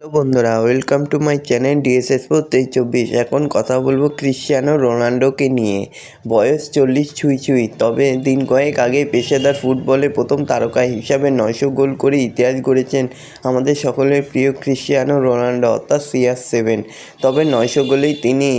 বন্ধুরা welcome to my channel DSS four তেইশ চব্বিশ। এখন কথা বলব ক্রিশ্চিয়ানো রোনাল্ডোকে নিয়ে। বয়স চল্লিশ ছুঁই ছুঁই, তবে দিন কয়েক আগে পেশাদার ফুটবলে প্রথম তারকা হিসাবে নয়শো গোল করে ইতিহাস গড়েছেন আমাদের সকলের প্রিয় ক্রিশ্চিয়ানো রোনাল্ডো, অর্থাৎ সিআর সেভেন। তবে নয়শো গোলেই তিনি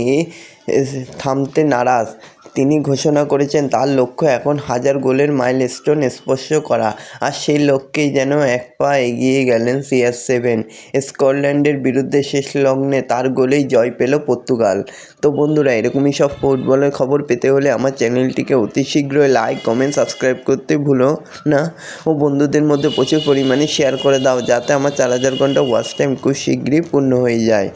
থামতে নারাজ। তিনি ঘোষণা করেছেন, তার লক্ষ্য এখন হাজার গোলের মাইলস্টোন স্পর্শ করা। আর সেই লক্ষ্যেই যেন এক পা এগিয়ে গেলেন সিআর সেভেন। স্কটল্যান্ডের বিরুদ্ধে শেষ লগ্নে তার গোলেই জয় পেল পর্তুগাল। তো বন্ধুরা, এরকমই সব ফুটবলের খবর পেতে হলে আমার চ্যানেলটিকে অতি শীঘ্রই লাইক, কমেন্ট, সাবস্ক্রাইব করতে ভুলো না। ও বন্ধুদের মধ্যে প্রচুর পরিমাণে শেয়ার করে দাও, যাতে আমার চার হাজার ঘণ্টা ওয়াচ টাইম খুব শীঘ্রই পূর্ণ হয়ে যায়।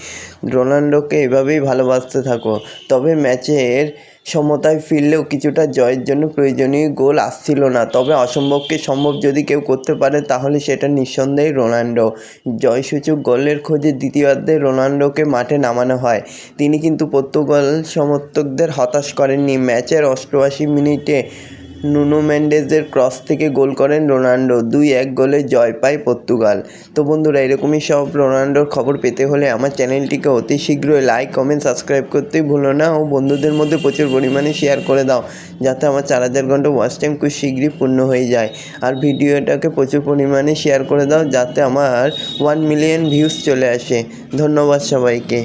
রোনাল্ডোকে এভাবেই ভালোবাসতে থাকো। তবে ম্যাচের সমতায় ফিরলেও কিছুটা জয়ের জন্য প্রয়োজনীয় গোল আসছিল না। তবে অসম্ভবকে সম্ভব যদি কেউ করতে পারে, তাহলে সেটা নিঃসন্দেহে রোনাল্ডো। জয়সূচক গোলের খোঁজে দ্বিতীয়ার্ধে রোনাল্ডোকে মাঠে নামানো হয়। তিনি কিন্তু পর্তুগাল সমর্থকদের হতাশ করেননি। ম্যাচের অষ্টআশি মিনিটে নুনো ম্যান্ডেজের ক্রস থেকে গোল করেন রোনাল্ডো। দুই এক গোলে জয় পায় পর্তুগাল। তো বন্ধুরা, এরকমই সব রোনাল্ডোর খবর পেতে হলে আমার চ্যানেলটিকে অতি শীঘ্রই লাইক, কমেন্ট, সাবস্ক্রাইব করতে ভুলো না ও বন্ধুদের মধ্যে প্রচুর পরিমাণে শেয়ার করে দাও, যাতে আমার চার হাজার ঘণ্টা ওয়াচ টাইম খুব শীঘ্রই পূর্ণ হয়ে যায়। আর ভিডিওটাকে প্রচুর পরিমাণে শেয়ার করে দাও, যাতে আমার ওয়ান মিলিয়ন ভিউজ চলে আসে। ধন্যবাদ সবাইকে।